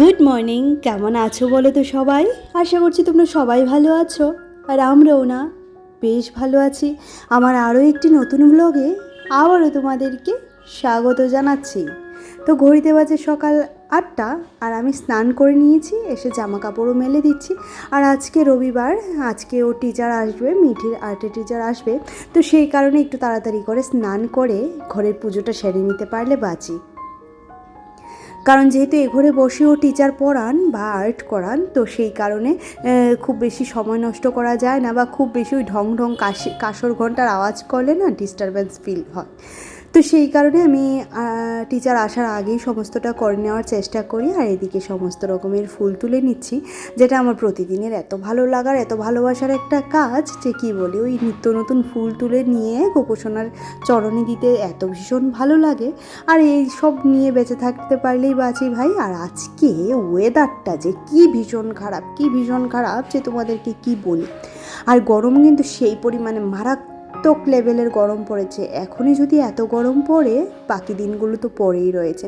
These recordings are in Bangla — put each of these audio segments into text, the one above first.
গুড মর্নিং কেমন আছো বলো তো সবাই? আশা করছি তোমরা সবাই ভালো আছো, আর আমরাও না, বেশ ভালো আছি। আমার আরও একটি নতুন ব্লগে আবারও তোমাদেরকে স্বাগত জানাচ্ছি। তো ঘড়িতে বাজে সকাল আটটা, আর আমি স্নান করে নিয়েছি, এসে জামা কাপড়ও মেলে দিচ্ছি। আর আজকে রবিবার, আজকে ও টিচার আসবে, মিঠির আর্টের টিচার আসবে। তো সেই কারণে একটু তাড়াতাড়ি করে স্নান করে ঘরের পুজোটা সেরে নিতে পারলে বাঁচি। কারণ যেহেতু এ ঘরে বসেও টিচার পড়ান বা আর্ট করান, তো সেই কারণে খুব বেশি সময় নষ্ট করা যায় না বা খুব বেশি ওই ঢং ঢং কাশি, কাশর ঘণ্টার আওয়াজ করলে না ডিস্টারবেন্স ফিল হয়। তো সেই কারণে আমি টিচার আসার আগেই সমস্তটা করে নেওয়ার চেষ্টা করি আর এদিকে সমস্ত রকমের ফুল তুলে নিচ্ছি, যেটা আমার প্রতিদিনের এত ভালো লাগার, এত ভালোবাসার একটা কাজ যে কি বলি, ওই নিত্য নতুন ফুল তুলে নিয়ে গোপোষণার চরণে দিতে এত ভীষণ ভালো লাগে। আর এই সব নিয়ে বেঁচে থাকতে পারলেই বাঁচি ভাই। আর আজকে ওয়েদারটা যে কি ভীষণ খারাপ, কি ভীষণ খারাপ যে তোমাদেরকে কি বলি। আর গরম কিন্তু সেই পরিমাণে মারাত্মক লেভেলের গরম পড়েছে। এখনই যদি এত গরম পড়ে, বাকি দিনগুলো তো পড়েই রয়েছে।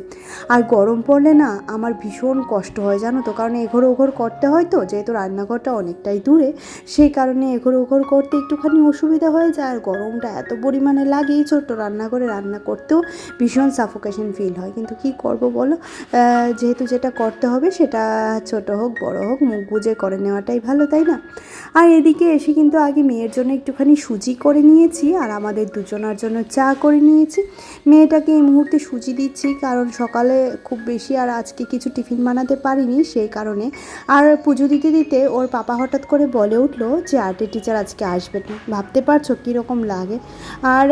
আর গরম পড়লে না, আমার ভীষণ কষ্ট হয়, জানো তো? কারণ এঘর ওঘর করতে হয় তো, যেহেতু রান্নাঘরটা অনেকটাই দূরে, সেই কারণে এঘর ওঘর করতে একটুখানি অসুবিধা হয়ে যায়। আর গরমটা এত পরিমাণে লাগে এই ছোট্ট রান্নাঘরে রান্না করতেও ভীষণ সাফোকেশন ফিল হয়। কিন্তু কি করব বলো? যেহেতু যেটা করতে হবে, সেটা ছোট হোক, বড় হোক, মুখ বুঝে করে নেওয়াটাই ভালো, তাই না? আর এদিকে এসে কিন্তু আগে মেয়ের জন্য একটুখানি সুজি করে নিয়েছি আর আমাদের দুজনার জন্য চা করে নিয়েছি। মেয়েটাকে এই মুহূর্তে সুজি দিচ্ছি কারণ সকালে খুব বেশি আর আজকে কিছু টিফিন বানাতে পারিনি, সেই কারণে। আর পুজো দিতে দিতে ওর পাপা হঠাৎ করে বলে উঠল যে আর্টের টিচার আজকে আসবে না। ভাবতে পারছ কীরকম লাগে? আর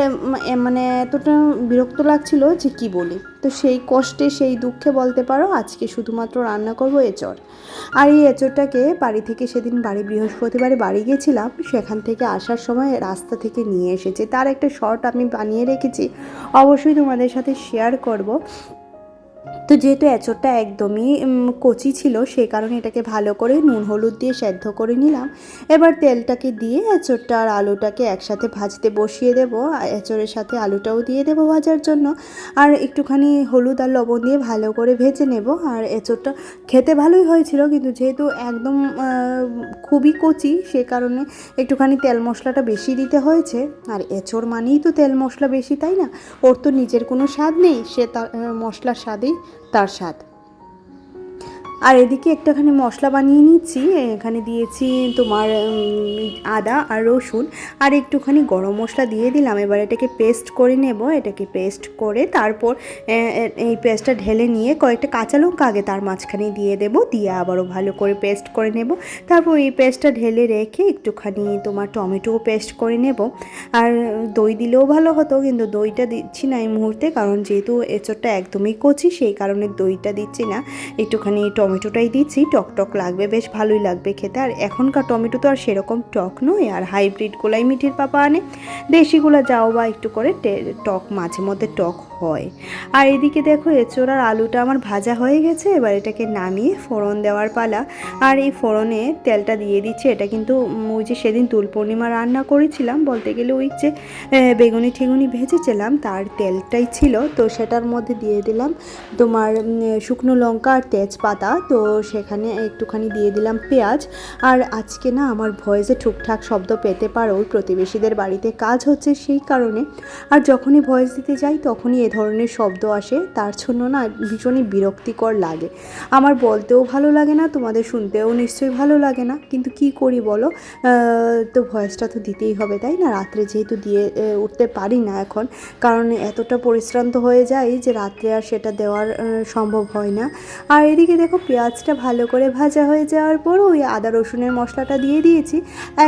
মানে এতটা বিরক্ত লাগছিল যে কী বলি? তো সেই কষ্টে, সেই দুঃখে বলতে পারো আজকে শুধুমাত্র রান্না করব এঁচড়। আর এই এঁচড়টাকে বাড়ি থেকে সেদিন বাড়ি বৃহস্পতিবারে বাড়ি গেছিলাম, সেখান থেকে আসার সময় রাস্তা থেকে নিয়ে এসেছে। তার একটা শর্ট আমি বানিয়ে রেখেছি, অবশ্যই তোমাদের সাথে শেয়ার করব। তো যেহেতু এঁচড়টা একদমই কচি ছিল সেই কারণে এটাকে ভালো করে নুন, হলুদ দিয়ে সেদ্ধ করে নিলাম। এবার তেলটাকে দিয়ে এঁচড়টা আর আলুটাকে একসাথে ভাজতে বসিয়ে দেবো। এঁচড়ের সাথে আলুটাও দিয়ে দেবো ভাজার জন্য। আর একটুখানি হলুদ আর লবণ দিয়ে ভালো করে ভেজে নেব। আর এঁচড়টা খেতে ভালোই হয়েছিল, কিন্তু যেহেতু একদম খুবই কচি, সে কারণে একটুখানি তেল মশলাটা বেশি দিতে হয়েছে। আর এঁচড় মানেই তো তেল মশলা বেশি, তাই না? ওর তো নিজের কোনো স্বাদ নেই, সে তার মশলার স্বাদেই তার স্বাদ। আর এদিকে একটাখানি মশলা বানিয়ে নিচ্ছি, এখানে দিয়েছি তোমার আদা আর রসুন, আর একটুখানি গরম মশলা দিয়ে দিলাম। এবার এটাকে পেস্ট করে নেব, এটাকে পেস্ট করে তারপর এই পেস্টটা ঢেলে নিয়ে কয়েকটা কাঁচা লঙ্কা আগে তার মাঝখানে দিয়ে দেব, দিয়ে আবারও ভালো করে পেস্ট করে নেব। তারপর এই পেস্টটা ঢেলে রেখে একটুখানি তোমার টমেটো পেস্ট করে নেব। আর দই দিলেও ভালো হতো, কিন্তু দইটা দিচ্ছি না এই মুহূর্তে, কারণ যেহেতু এঁচড়টা একদমই কচি, সেই কারণে দইটা দিচ্ছি না। একটুখানি টমেটোটাই দিচ্ছি, টক টক লাগবে, বেশ ভালোই লাগবে খেতে। আর এখনকার টমেটো তো আর সেরকম টক নয়, আর হাইব্রিড গোলাই মিঠির পাপা আনে দেশিগুলা যাও বা একটু করে টক, মাঝে মধ্যে টক হয়। আর এদিকে দেখো এঁচোড় আর আলুটা আমার ভাজা হয়ে গেছে, এবার এটাকে নামিয়ে ফোড়ন দেওয়ার পালা। আর এই ফোড়নে তেলটা দিয়ে দিচ্ছে, এটা কিন্তু ওই যে সেদিন তুল পূর্ণিমা রান্না করেছিলাম, বলতে গেলে ওই যে বেগুনি ঠেগুনি ভেজেছিলাম, তার তেলটাই ছিল, তো সেটার মধ্যে দিয়ে দিলাম তোমার শুকনো লঙ্কা আর তেজপাতা, তো সেখানে একটুখানি দিয়ে দিলাম পেঁয়াজ। আর আজকে না আমার ভয়েসে ঠিকঠাক শব্দ পেতে পারো প্রতিবেশীদের বাড়িতে কাজ হচ্ছে সেই কারণে। আর যখনই ভয়েস দিতে যাই, তখনই ধরনের শব্দ আসে, তার জন্য না ভীষণই বিরক্তিকর লাগে। আমার বলতেও ভালো লাগে না, তোমাদের শুনতেও নিশ্চয়ই ভালো লাগে না। কিন্তু কি করি বলো? তো ভয়েসটা তো দিতেই হবে, তাই না? রাত্রে যেহেতু দিয়ে উঠতে পারি না এখন, কারণ এতটা পরিশ্রান্ত হয়ে যায় যে রাত্রে আর সেটা দেওয়ার সম্ভব হয় না। আর এদিকে দেখো, পেঁয়াজটা ভালো করে ভাজা হয়ে যাওয়ার পর ওই আদা রসুনের মশলাটা দিয়ে দিয়েছি।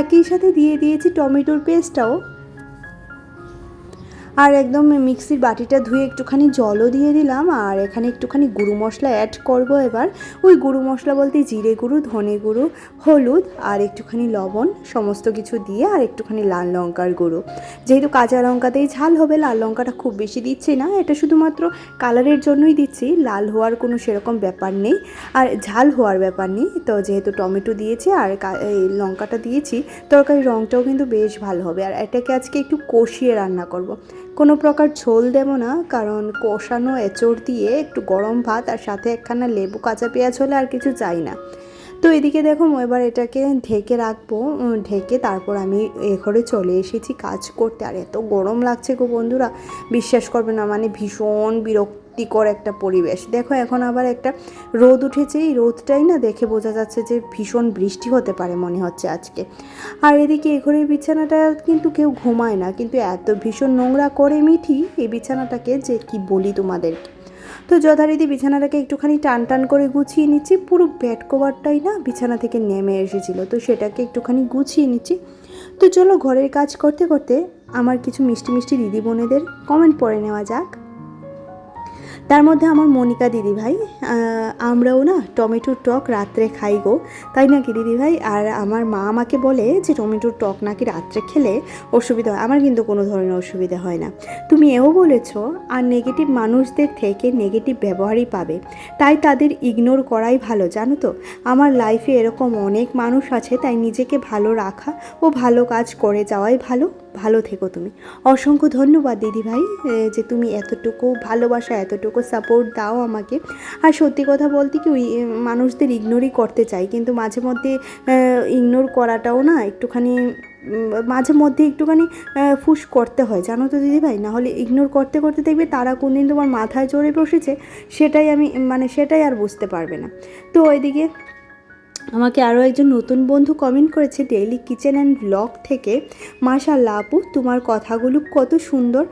একই সাথে দিয়ে দিয়েছি টমেটোর পেস্টটাও। আর একদম মিক্সির বাটিটা ধুয়ে একটুখানি জলও দিয়ে দিলাম, আর এখানে একটুখানি গুঁড়ো মশলা অ্যাড করব এবার। ওই গুঁড়ো মশলা বলতে জিরে গুঁড়ো, ধনে গুঁড়ো, হলুদ, আর একটুখানি লবণ সমস্ত কিছু দিয়ে, আর একটুখানি লাল লঙ্কার গুঁড়ো। যেহেতু কাঁচা লঙ্কাতেই ঝাল হবে, লাল লঙ্কাটা খুব বেশি দিচ্ছি না, এটা শুধুমাত্র কালারের জন্যই দিচ্ছি, লাল হওয়ার কোনো সেরকম ব্যাপার নেই। আর ঝাল হওয়ার ব্যাপার নেই, তো যেহেতু টমেটো দিয়েছি আর এই লঙ্কাটা দিয়েছি, তরকারির রঙটাও কিন্তু বেশ ভালো হবে। আর এটাকে আজকে একটু কষিয়ে রান্না করব। কোনো প্রকার ঝোল দেবো না, কারণ কষানো এঁচড় দিয়ে একটু গরম ভাত আর সাথে একখানা লেবু কাঁচা পেঁয়াজ হলে আর কিছু চাই না। তো এদিকে দেখো এবার এটাকে ঢেকে রাখব ঢেকে তারপর আমি এ চলে এসেছি কাজ করতে। আর এত গরম লাগছে গো বন্ধুরা, বিশ্বাস করবে না মানে ভীষণ বিরক্তিকর একটা পরিবেশ। দেখো, এখন আবার একটা রোদ উঠেছে। এই রোদটাই না দেখে বোঝা যাচ্ছে যে ভীষণ বৃষ্টি হতে পারে মনে হচ্ছে আজকে। আর এদিকে এ ঘরের বিছানাটা কিন্তু কেউ ঘুমায় না, কিন্তু এত ভীষণ নোংরা করে মিঠি এই বিছানাটাকে যে কি বলি তোমাদেরকে। তো যথারীতি বিছানাটাকে একটুখানি টান টান করে গুছিয়ে নিচ্ছি। পুরো বেড কভারটাই না বিছানা থেকে নেমে এসেছিল, তো সেটাকে একটুখানি গুছিয়ে নিচ্ছি। তো চলো ঘরের কাজ করতে করতে আমার কিছু মিষ্টি মিষ্টি দিদি বোনেদের কমেন্ট পড়ে নেওয়া যাক। তার মধ্যে আমার মনিকা দিদি ভাই আমরাও না টমেটোর টক রাত্রে খাই গো। তাই নাকি দিদি ভাই আর আমার মা আমাকে বলে যে টমেটোর টক নাকি রাত্রে খেলে অসুবিধা হয়। আমার কিন্তু কোনো ধরনের অসুবিধা হয় না। তুমি এও বলেছ, আর নেগেটিভ মানুষদের থেকে নেগেটিভ ব্যবহারই পাবে। তাই তাদের ইগনোর করাই ভালো, জানো তো? আমার লাইফে এরকম অনেক মানুষ আছে, তাই নিজেকে ভালো রাখা ও ভালো কাজ করে যাওয়াই ভালো। ভালো থেকো তুমি। অসংখ্য ধন্যবাদ দিদি ভাই যে তুমি এতটুকু ভালোবাসা, এতটুকু সাপোর্ট দাও আমাকে। আর সত্যি কথা বলতে কি, ওই মানুষদের ইগনোরই করতে চাই। কিন্তু মাঝে মধ্যে ইগনোর করাটাও না একটুখানি মাঝে মধ্যে একটুখানি ফুস করতে হয়। জানো তো দিদি ভাই, নাহলে ইগনোর করতে করতে দেখবে তারা কোনদিন তোমার মাথায় চড়ে বসেছে, সেটাই আমি মানে সেটাই আর বুঝতে পারবে না। তো ওইদিকে আমাকে আরও একজন নতুন বন্ধু কমেন্ট করেছে ডেইলি কিচেন অ্যান্ড ব্লগ থেকে। মাশাল্লাহ আপু, তোমার কথাগুলো কত সুন্দর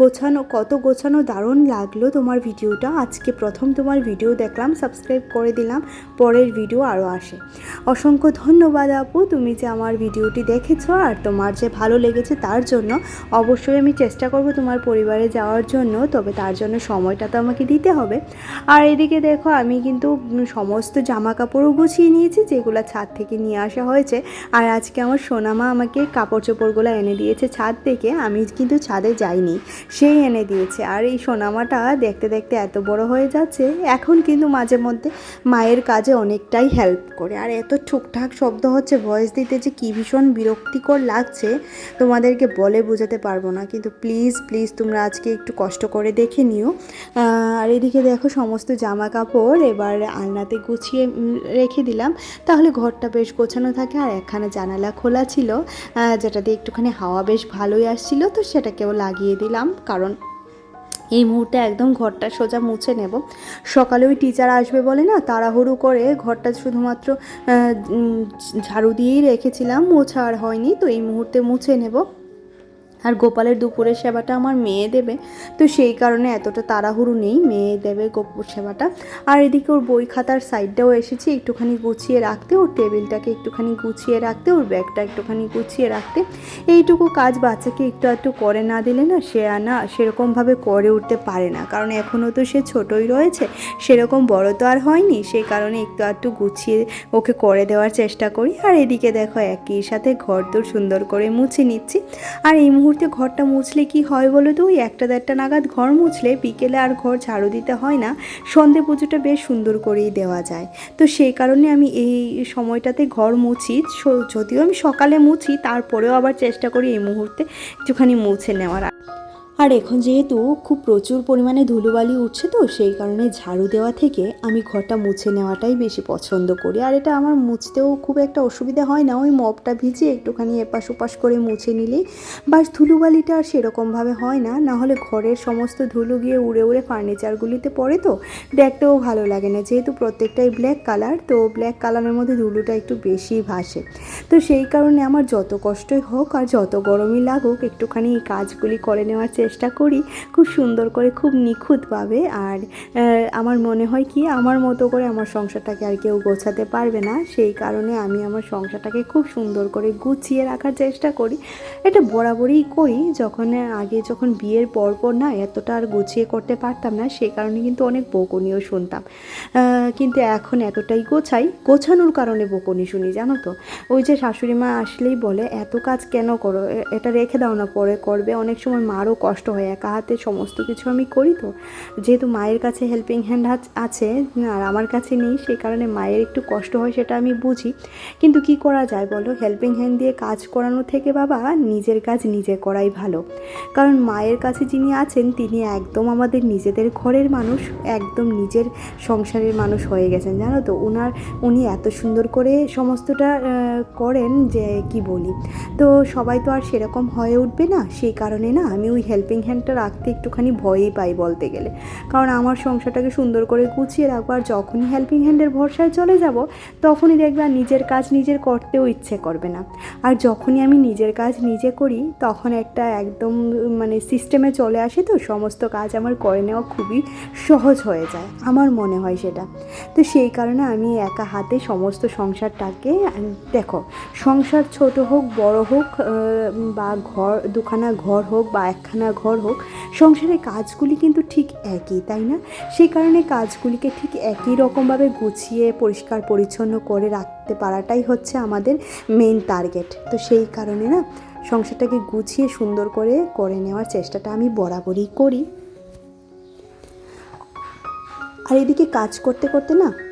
গোছানো, কত গোছানো দারুণ লাগল তোমার ভিডিওটা। আজকে প্রথম তোমার ভিডিও দেখলাম সাবস্ক্রাইব করে দিলাম, পরের ভিডিও আরও আসে। অসংখ্য ধন্যবাদ আপু, তুমি যে আমার ভিডিওটি দেখেছ আর তোমার যে ভালো লেগেছে তার জন্য। অবশ্যই আমি চেষ্টা করব তোমার পরিবারে যাওয়ার জন্য, তবে তার জন্য সময়টা তো আমাকে দিতে হবে। আর এদিকে দেখো, আমি কিন্তু সমস্ত জামা কাপড়ও গুছিয়ে নিয়েছি যেগুলো ছাদ থেকে নিয়ে আসা হয়েছে। আর আজকে আমার সোনামা আমাকে কাপড় চোপড়গুলো এনে দিয়েছে ছাদ থেকে, আমি কিন্তু ছাদে যাইনি সেই এনে দিয়েছে। আর এই সোনামাটা দেখতে দেখতে এত বড় হয়ে যাচ্ছে, এখন কিন্তু মাঝে মধ্যে মায়ের কাজে অনেকটাই হেল্প করে। আর এত ঠুকঠাক শব্দ হচ্ছে ভয়েস দিতে যে কী ভীষণ বিরক্তিকর লাগছে, তোমাদেরকে বলে বোঝাতে পারব না। কিন্তু প্লিজ প্লিজ তোমরা আজকে একটু কষ্ট করে দেখে নিও। আর এদিকে দেখো সমস্ত জামা কাপড় এবার আলনাতে গুছিয়ে রেখে দিলাম। তাহলে ঘরটা বেশ গোছানো থাকে আর একখানা জানালা খোলা ছিল যেটা দিয়ে একটুখানি হাওয়া বেশ ভালোই আসছিল, তো সেটাকেও লাগিয়ে দিলাম কারণ এই মুহূর্তে একদম ঘরটা সোজা মুছে নেব। সকালে ওই টিচার আসবে বলে না তাড়াহুড়ো করে ঘরটা শুধুমাত্র ঝাড়ু দিয়েই রেখেছিলাম, মোছা আর হয়নি, তো এই মুহূর্তে মুছে নেব। আর গোপালের দুপুরের সেবাটা আমার মেয়ে দেবে। তো সেই কারণে এতটা তাড়াহুড়ো নেই, মেয়ে দেবে গোপুর সেবাটা। আর এদিকে ওর বই খাতার সাইডটাও এসেছি, একটুখানি গুছিয়ে রাখতে, ওর টেবিলটাকে একটুখানি গুছিয়ে রাখতে, ওর ব্যাগটা একটুখানি গুছিয়ে রাখতে। এইটুকু কাজ বাচ্চাকে একটু একটু করে না দিলে না সে আর না সেরকমভাবে করে উঠতে পারে না। কারণ এখনও তো সে ছোটই রয়েছে, সেরকম বড় তো আর হয়নি। সেই কারণে একটু একটু গুছিয়ে ওকে করে দেওয়ার চেষ্টা করি। আর এদিকে দেখো একই সাথে ঘর দোর সুন্দর করে মুছে নিচ্ছি। আর এই মুহূর্তে ঘরটা মুছলে কি হয় বলো তো? ওই একটা দেড়টা নাগাদ ঘর মুছলে বিকেলে আর ঘর ঝাড়ু দিতে হয় না। সন্ধে পুজোটা বেশ সুন্দর করেই দেওয়া যায়। তো সেই কারণে আমি এই সময়টাতে ঘর মুছি। যদিও আমি সকালে মুছি, তারপরেও আবার চেষ্টা করি এই মুহূর্তে একটুখানি মুছে নেওয়ার। আর এখন যেহেতু খুব প্রচুর পরিমাণে ধুলোবালি উঠছে তো, সেই কারণে ঝাড়ু দেওয়া থেকে আমি ঘরটা মুছে নেওয়াটাই বেশি পছন্দ করি। আর এটা আমার মুছতেও খুব একটা অসুবিধা হয় না, ওই মপটা ভিজিয়ে একটুখানি এপাশ ওপাশ করে মুছে নিলেই বাস ধুলোবালিটা আর সেরকমভাবে হয় না। না হলে ঘরের সমস্ত ধুলো গিয়ে উড়ে উড়ে ফার্নিচারগুলিতে পড়ে তো, দেখতেও ভালো লাগে না। যেহেতু প্রত্যেকটাই ব্ল্যাক কালার তো ব্ল্যাক কালারের মধ্যে ধুলোটা একটু বেশি ভাসে। তো সেই কারণে আমার যত কষ্টই হোক আর যত গরমই লাগুক, একটুখানি এই কাজগুলি করে নেওয়ার চেষ্টা করি খুব সুন্দর করে, খুব নিখুঁতভাবে। আর আমার মনে হয় কি, আমার মতো করে আমার সংসারটাকে আর কেউ গোছাতে পারবে না। সেই কারণে আমি আমার সংসারটাকে খুব সুন্দর করে গুছিয়ে রাখার চেষ্টা করি। এটা বরাবরই করি। যখন, আগে যখন বিয়ের পর পর না এতটা আর গুছিয়ে করতে পারতাম না সেই কারণে কিন্তু অনেক বকুনিও শুনতাম। কিন্তু এখন এতটাই গোছাই, গোছানোর কারণে বকুনি শুনি, জানো তো? ওই যে শাশুড়ি মা আসলেই বলে, এত কাজ কেন করো? এটা রেখে দাও না, পরে করবে। অনেক সময় মারও কষ্ট কষ্ট হয় একা হাতে সমস্ত কিছু আমি করি তো। যেহেতু মায়ের কাছে হেল্পিং হ্যান্ড আছে আর আমার কাছে নেই সেই কারণে মায়ের একটু কষ্ট হয় সেটা আমি বুঝি। কিন্তু কি করা যায় বলো? হেল্পিং হ্যান্ড দিয়ে কাজ করানো থেকে বাবা নিজের কাজ নিজে করাই ভালো। কারণ মায়ের কাছে যিনি আছেন, তিনি একদম আমাদের নিজেদের ঘরের মানুষ, একদম নিজের সংসারের মানুষ হয়ে গেছেন, জানো তো? ওনার উনি এত সুন্দর করে সমস্তটা করেন যে কি বলি? তো সবাই তো আর সেরকম হয়ে উঠবে না, সেই কারণে না আমি ওই হেল্পিং হ্যান্ডটা রাখতে একটুখানি ভয়ই পাই বলতে গেলে। কারণ আমার সংসারটাকে সুন্দর করে গুছিয়ে রাখব আর যখনই হেল্পিং হ্যান্ডের ভরসায় চলে যাব, তখনই দেখবে নিজের কাজ নিজের করতেও ইচ্ছে করবে না। আর যখনই আমি নিজের কাজ নিজে করি, তখন একটা একদম মানে সিস্টেমে চলে আসে তো, সমস্ত কাজ আমার করে নেওয়া খুবই সহজ হয়ে যায়। আমার মনে হয় সেটা। তো সেই কারণে আমি একা হাতে সমস্ত সংসারটাকে, দেখো, সংসার ছোট হোক, বড় হোক বা ঘর, দুখানা ঘর হোক বা একখানা ঘর হোক সংসারের কাজগুলি কিন্তু ঠিক একই, তাই না? সেই কারণে কাজগুলিকে ঠিক একই রকমভাবে গুছিয়ে, পরিষ্কার, পরিচ্ছন্ন করে রাখতে পারাটাই হচ্ছে আমাদের মেন টার্গেট তো সেই কারণে না, সংসারটাকে গুছিয়ে সুন্দর করে করে নেওয়ার চেষ্টাটা আমি বরাবরই করি। আর এদিকে কাজ করতে করতে না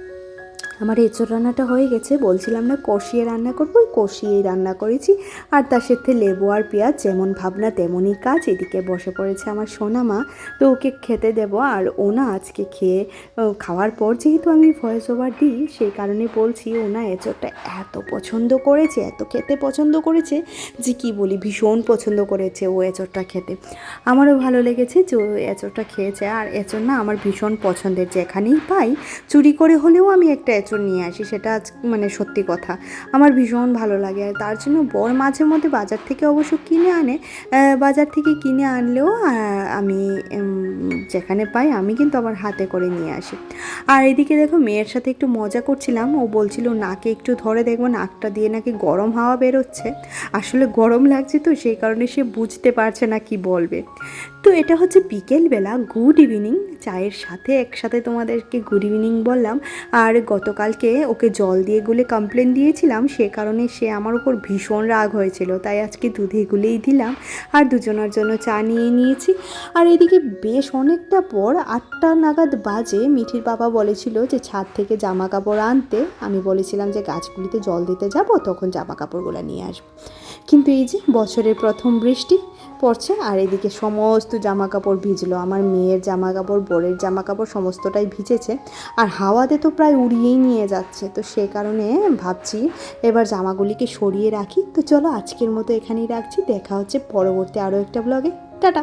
আমার এঁচড় রান্নাটা হয়ে গেছে, বলছিলাম না কষিয়ে রান্না করব, ওই কষিয়েই রান্না করেছি। আর তার সাথে লেবু আর পেঁয়াজ, যেমন ভাবনা তেমনই কাজ, এদিকে বসে পড়েছে আমার সোনা মা তো ওকে খেতে দেব, আর ও না আজকে খেয়ে খাওয়ার পর যেহেতু আমি ভয়েস ওভার দিই, সেই কারণে বলছি ও না এঁচড়টা এত পছন্দ করেছে, এত খেতে পছন্দ করেছে, যে কি বলি, ভীষণ পছন্দ করেছে ও এঁচড়টা খেতে। আমারও ভালো লেগেছে যে ও এঁচড়টা খেয়েছে, আর এঁচড় না আমার ভীষণ পছন্দের, যেখানেই পাই, চুরি করে হলেও আমি একটা এঁচড় নিয়ে আসি, সেটা আজ মানে সত্যি কথা। আমার ভীষণ ভালো লাগে আর তার জন্য বর মাঝে মধ্যে বাজার থেকে অবশ্য কিনে আনে বাজার থেকে কিনে আনলেও আমি যেখানে পাই আমি কিন্তু আমার হাতে করে নিয়ে আসি। আর এদিকে দেখো মেয়ের সাথে একটু মজা করছিলাম, ও বলছিল, নাকে একটু ধরে দেখব, নাকটা দিয়ে নাকি গরম হাওয়া বেরোচ্ছে। আসলে গরম লাগছে তো, সেই কারণে সে বুঝতে পারছে না কি বলবে। তো এটা হচ্ছে বিকেলবেলা, গুড ইভিনিং চায়ের সাথে একসাথে তোমাদেরকে গুড ইভিনিং বললাম। আর গতকালকে ওকে জল দিয়ে গুলে কমপ্লেন দিয়েছিলাম, সে কারণে সে আমার উপর ভীষণ রাগ হয়েছিল। তাই আজকে দুধে গুলেই দিলাম আর দুজনের জন্য চা নিয়ে নিয়েছি। আর এদিকে বেশ অনেকটা পর আটটা নাগাদ বাজে, মিঠির বাবা বলেছিল যে ছাদ থেকে জামা কাপড় আনতে। আমি বলেছিলাম যে গাছগুলিতে জল দিতে যাব, তখন জামা কাপড়গুলো নিয়ে আসব। কিন্তু এই যে বছরের প্রথম বৃষ্টি পড়ছে আর এদিকে সমস্ত জামা কাপড় ভিজলো। আমার মেয়ের জামা কাপড় বোরের জামা কাপড় সমস্তটাই ভিজেছে আর হাওয়াতে তো প্রায় উড়িয়েই নিয়ে যাচ্ছে। তো সে কারণে ভাবছি এবার জামাগুলিকে সরিয়ে রাখি। তো চলো আজকের মতো এখানেই রাখছি। দেখা হচ্ছে পরবর্তী আরও একটা ব্লগে টাটা!